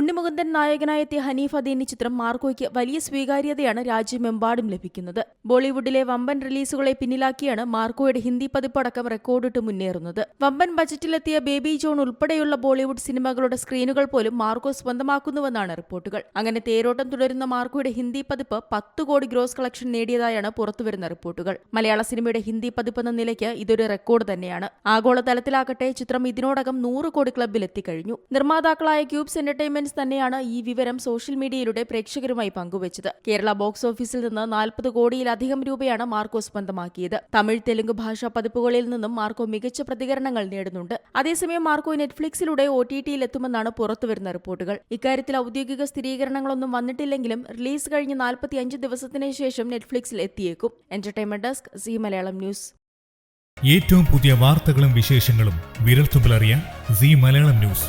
ഉണ്ണിമുകുന്ദൻ നായകനായെത്തിയ ഹനീഫ് അദീനി ചിത്രം മാർക്കോയ്ക്ക് വലിയ സ്വീകാര്യതയാണ് രാജ്യമെമ്പാടും ലഭിക്കുന്നത്. ബോളിവുഡിലെ വമ്പൻ റിലീസുകളെ പിന്നിലാക്കിയാണ് മാർക്കോയുടെ ഹിന്ദി പതിപ്പടക്കം റെക്കോർഡിട്ട് മുന്നേറുന്നത്. വമ്പൻ ബജറ്റിലെത്തിയ ബേബി ജോൺ ഉൾപ്പെടെയുള്ള ബോളിവുഡ് സിനിമകളുടെ സ്ക്രീനുകൾ പോലും മാർക്കോ സ്വന്തമാക്കുന്നുവെന്നാണ് റിപ്പോർട്ടുകൾ. അങ്ങനെ തേരോട്ടം തുടരുന്ന മാർക്കോയുടെ ഹിന്ദി പതിപ്പ് പത്ത് കോടി ഗ്രോസ് കളക്ഷൻ നേടിയതായാണ് പുറത്തുവരുന്ന റിപ്പോർട്ടുകൾ. മലയാള സിനിമയുടെ ഹിന്ദി പതിപ്പെന്ന നിലയ്ക്ക് ഇതൊരു റെക്കോർഡ് തന്നെയാണ്. ആഗോളതലത്തിലാകട്ടെ ചിത്രം ഇതിനോടകം നൂറ് കോടി ക്ലബിൽ എത്തിക്കഴിഞ്ഞു നിർമ്മാതാക്കളായ ക്യൂബ്സ് എന്റർടൈൻമെന്റ്സ് തന്നെയാണ് ഈ വിവരം സോഷ്യൽ മീഡിയയിലൂടെ പ്രേക്ഷകരുമായി പങ്കുവച്ചത്. കേരള ബോക്സ് ഓഫീസിൽ നിന്ന് നാൽപ്പത് കോടിയിലധികം രൂപയാണ് മാർക്കോ സ്വന്തമാക്കിയത് തമിഴ് തെലുങ്ക് ഭാഷാ പതിപ്പുകളിൽ നിന്നും മാർക്കോ മികച്ച പ്രതികരണങ്ങൾ നേടുന്നുണ്ട്. അതേസമയം മാർക്കോ നെറ്റ്ഫ്ലിക്സിലൂടെ ഒ ടി ടിയിൽ എത്തുമെന്നാണ് പുറത്തുവരുന്ന റിപ്പോർട്ടുകൾ. ഇക്കാര്യത്തിൽ ഔദ്യോഗിക സ്ഥിരീകരണങ്ങളൊന്നും വന്നിട്ടില്ലെങ്കിലും റിലീസ് കഴിഞ്ഞ് നാൽപ്പത്തിയഞ്ച് ദിവസത്തിന് ശേഷം നെറ്റ്ഫ്ലിക്സിൽ എത്തിയേക്കും. Entertainment desk Zee Malayalam news. ഏറ്റവും പുതിയ വാർത്തകളും വിശേഷങ്ങളും വിരൽത്തുമ്പിലറിയാൻ സി മലയാളം ന്യൂസ്.